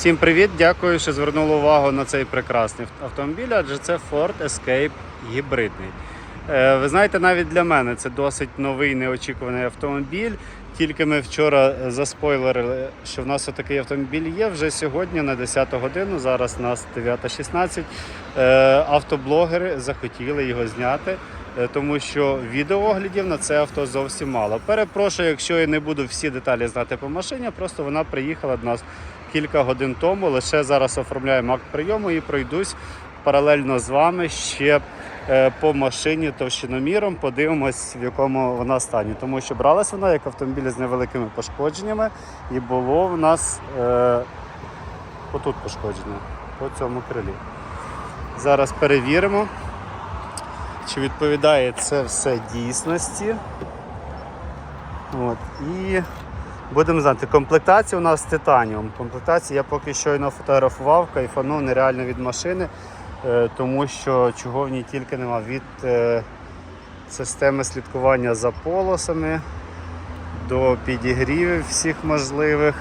Всім привіт! Дякую, що звернули увагу на цей прекрасний автомобіль, адже це Ford Escape гібридний. Е, Ви знаєте, навіть для мене це досить новий неочікуваний автомобіль. Тільки ми вчора заспойлерили, що в нас такий автомобіль є вже сьогодні на 10 годину. Зараз у нас 9.16. Е, Автоблогери захотіли його зняти, е, тому що відеооглядів на це авто зовсім мало. Перепрошую, якщо я не буду всі деталі знати по машині, просто вона приїхала до нас кілька годин тому. Лише зараз оформляємо акт прийому і пройдусь паралельно з вами ще е, по машині товщиноміром. Подивимось, в якому вона стані. Тому що бралась вона як автомобіль з невеликими пошкодженнями, і було в нас е, отут пошкодження, по цьому крилі. Зараз перевіримо, чи відповідає це все дійсності. От. І будемо знати, комплектація у нас титаніум. Комплектація я поки щойно фотографував, кайфанув нереально від машини, е, тому що чого в ній тільки нема від е, системи слідкування за полосами до підігрівів всіх можливих.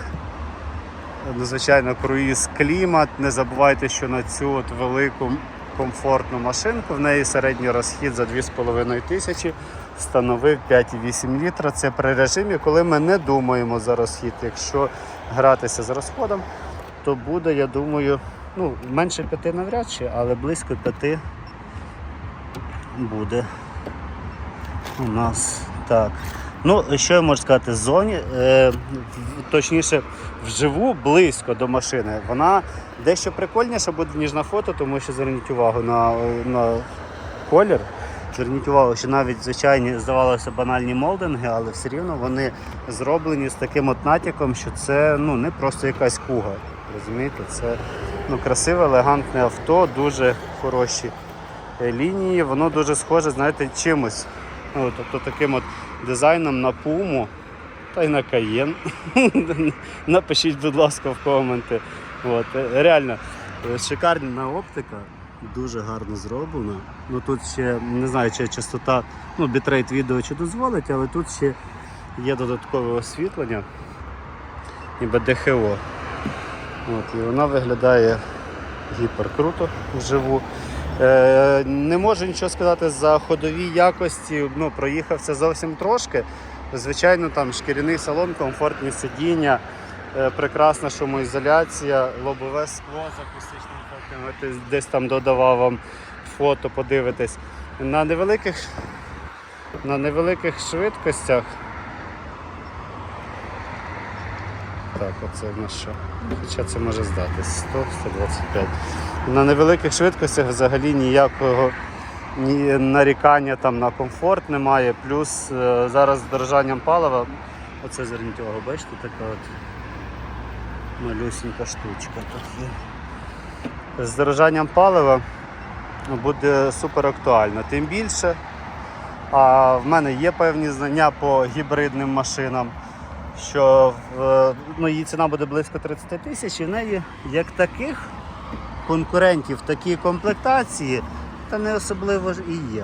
Звичайно, круїз клімат. Не забувайте, що на цю от велику комфортну машинку в неї середній розхід за 2,5 тисячі становив 5,8 літра. Це при режимі, коли ми не думаємо за розхід. Якщо гратися з розходом, то буде, я думаю, ну, менше 5 навряд чи, але близько 5 буде у нас так. Ну, що я можу сказати, в зоні, е, точніше, вживу близько до машини. Вона дещо прикольніша буде, ніж на фото, тому що зверніть увагу на, на колір. Зверніть увагу, що навіть звичайні, здавалося, банальні молдинги, але все рівно вони зроблені з таким от натяком, що це ну, не просто якась куга. Розумієте, це ну, красиве, елегантне авто, дуже хороші е, лінії. Воно дуже схоже, знаєте, чимось. Ну, тобто таким от дизайном на пуму та й на каєн. Напишіть, будь ласка, в коменти. От, е, реально, е, шикарна оптика, дуже гарно зроблена. Ну тут ще не знаю, чи частота, ну, бітрейт відео чи дозволить, але тут ще є додаткове освітлення, ніби ДХО. От, і вона виглядає гіпер круто вживу. Е, не можу нічого сказати за ходові якості. Ну, проїхався зовсім трошки. Звичайно, там шкіряний салон, комфортні сидіння, е, прекрасна шумоізоляція, лобове скло з акустичним. Десь- Десь там додавав вам фото, подивитись. На невеликих, на невеликих швидкостях. Так, оце в нас що? Хоча це може здатись 100, 125. На невеликих швидкостях взагалі ніякого ні нарікання там на комфорт немає. Плюс е, зараз з дорожанням палива, оце зверніть увагу, бачите, така от малюсенька штучка. З дорожанням палива буде супер актуально. Тим більше, а в мене є певні знання по гібридним машинам що ну, її ціна буде близько 30 тисяч, і в неї як таких конкурентів в такій комплектації, та не особливо ж і є.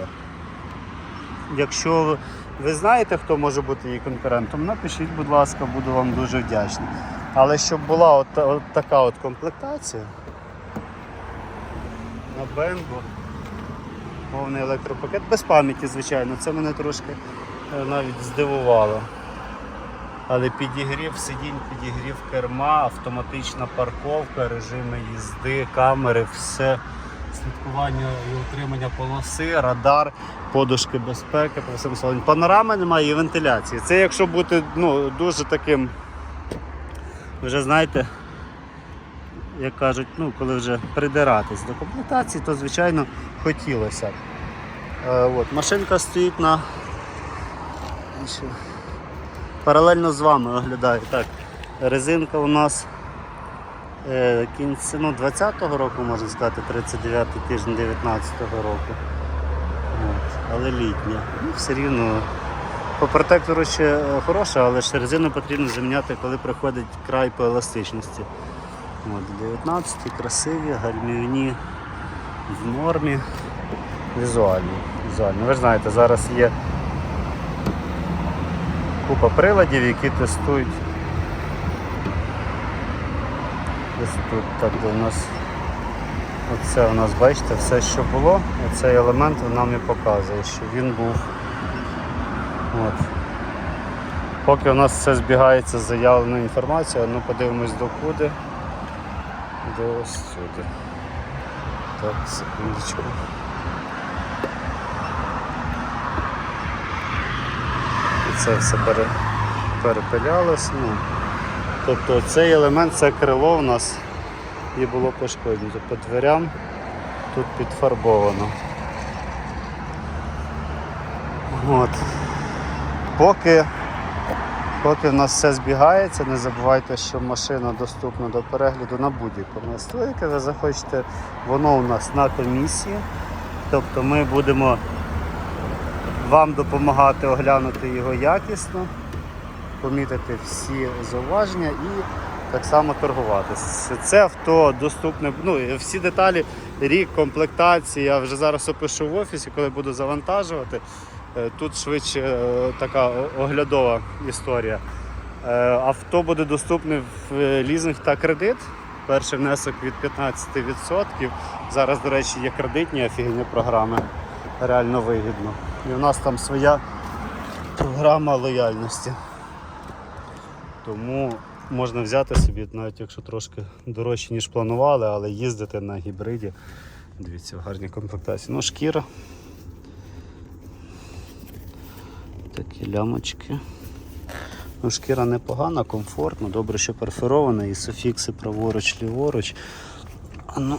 Якщо ви знаєте, хто може бути її конкурентом, напишіть, будь ласка, буду вам дуже вдячний. Але щоб була от, от така от комплектація на Бенго, повний електропакет, без пам'яті, звичайно, це мене трошки е, навіть здивувало. Але підігрів сидінь, підігрів керма, автоматична парковка, режими їзди, камери, все. Слідкування і утримання полоси, радар, подушки безпеки, салоні. Панорами немає і вентиляції. Це якщо бути ну, дуже таким, вже знаєте, як кажуть, ну, коли вже придиратись до комплектації, то звичайно хотілося. Е, от, машинка стоїть на. Паралельно з вами оглядаю. Так, резинка у нас е, кінці ну, 20-го року, можна сказати, 39 тиждень 19-го року. От, але літня. Ну, все рівно. По протектору ще е, хороша, але ще резину потрібно заміняти, коли приходить край по еластичності. От, 19 красиві, гальмівні в нормі. Візуальні. Візуальні. Ви ж знаєте, зараз є купа приладів, які тестують Ось тут так у нас. Оце у нас, бачите, все, що було, оцей елемент нам і показує, що він був. От. Поки у нас все збігається з заявленою інформацією, ну подивимось докуди. До ось сюди. Так, секундочку. Це все пере, перепилялось. Ну. Тобто цей елемент, це крило у нас і було пошкоджено. По дверям тут підфарбовано. От. Поки, поки в нас все збігається, не забувайте, що машина доступна до перегляду на будь-якому настрої, яке ви захочете. Воно у нас на комісії. Тобто ми будемо вам допомагати оглянути його якісно, помітити всі зауваження і так само торгуватися. Це авто доступне, ну всі деталі, рік, комплектації, я вже зараз опишу в офісі, коли буду завантажувати. Е, Тут швидше е, така оглядова історія. Е, Авто буде доступне в лізинг та кредит. Перший внесок від 15%. Зараз, до речі, є кредитні офігенні програми. Реально вигідно. І у нас там своя програма лояльності. Тому можна взяти собі, навіть якщо трошки дорожче, ніж планували, але їздити на гібриді. Дивіться, в гарній комплектації. Ну, шкіра. Такі лямочки. Ну, шкіра непогана, комфортно, добре, що перфорована, і суфікси праворуч, ліворуч. Ну,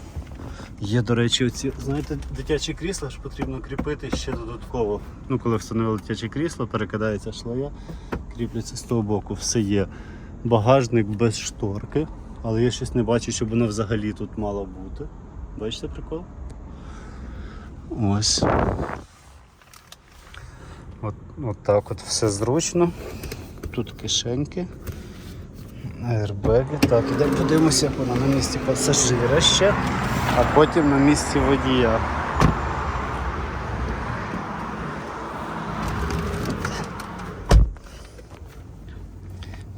є, до речі, оці, знаєте, дитячі крісла ж потрібно кріпити ще додатково. Ну, коли встановили дитяче крісло, перекидається шлея, кріпляться з того боку, все є. Багажник без шторки, але я щось не бачу, щоб воно взагалі тут мало бути. Бачите прикол? Ось. От, от так от все зручно. Тут кишеньки. Аербеги. Так, ідемо подивимося, як вона на місці пасажира ще, а потім на місці водія.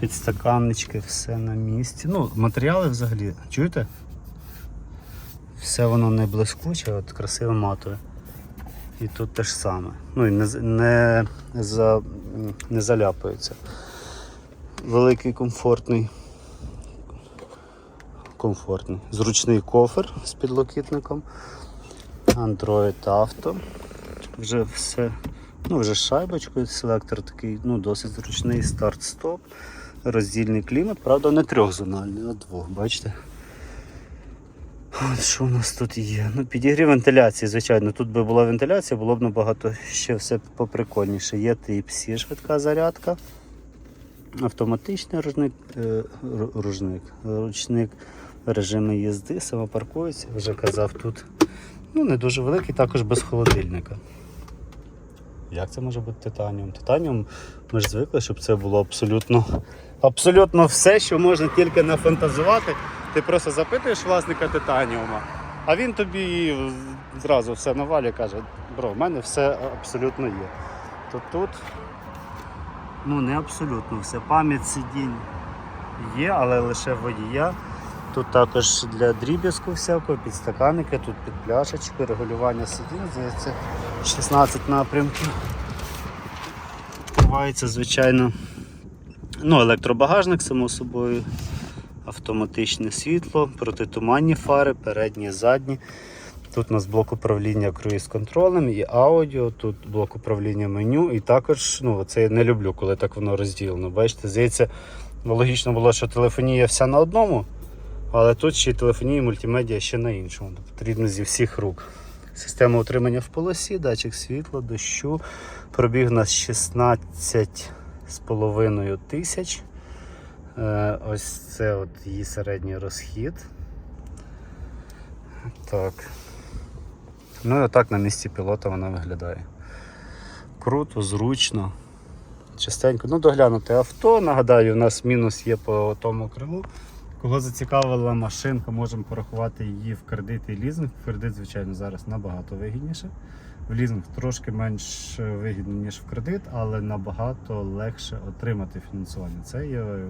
Підстаканнички, все на місці. Ну, матеріали взагалі, чуєте? Все воно не блискуче, от красиво матове. І тут те ж саме. Ну і не, не, за, не заляпується. Великий комфортний. Комфортний. Зручний кофер з підлокітником. Android Auto. Вже все. Ну, вже шайбочкою, селектор такий, ну, досить зручний, старт-стоп, роздільний клімат, правда, не трьохзональний, а двох, бачите? От що у нас тут є? Ну, підігрів вентиляції, звичайно. Тут би була вентиляція, було б набагато ще все поприкольніше. Є Type-C швидка зарядка. Автоматичний ручник, е, ру- ручник, режиму їзди, самопаркується, вже казав тут. Ну, не дуже великий, також без холодильника. Як це може бути титаніум? Титаніум, ми ж звикли, щоб це було абсолютно, абсолютно все, що можна тільки нафантазувати. Ти просто запитуєш власника титаніума, а він тобі зразу все навалює каже, бро, в мене все абсолютно є. То тут ну не абсолютно все. Пам'ять сидінь є, але лише водія. Тут також для дріб'язку всякого, підстаканники, тут під пляшечку, регулювання сидінь, здається, 16 напрямків. Відкривається, звичайно. Ну, електробагажник, само собою, автоматичне світло, протитуманні фари, передні, задні. Тут у нас блок управління круїз-контролем, є аудіо, тут блок управління меню, і також, ну, це я не люблю, коли так воно розділено. Бачите, здається, логічно було, що телефонія вся на одному, але тут ще й телефонія і мультимедіа ще на іншому. Потрібно зі всіх рук. Система утримання в полосі, датчик світла, дощу. Пробіг у нас 16 тисяч. Е, Ось це от її середній розхід. Так. Ну і отак на місці пілота вона виглядає. Круто, зручно, частенько. Ну, доглянути авто. Нагадаю, у нас мінус є по тому крилу. Кого зацікавила машинка, можемо порахувати її в кредит і лізинг. В кредит, звичайно, зараз набагато вигідніше. В лізинг трошки менш вигідно, ніж в кредит, але набагато легше отримати фінансування. Це є е,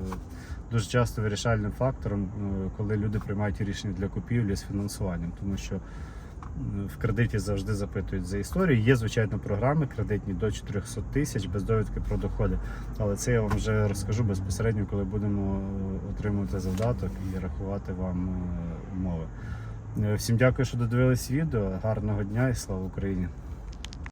дуже часто вирішальним фактором, е, коли люди приймають рішення для купівлі з фінансуванням, тому що в кредиті завжди запитують за історію. Є, звичайно, програми кредитні до 400 тисяч без довідки про доходи. Але це я вам вже розкажу безпосередньо, коли будемо е, отримувати завдаток і рахувати вам е, умови. Е, Всім дякую, що додивились відео. Гарного дня і слава Україні!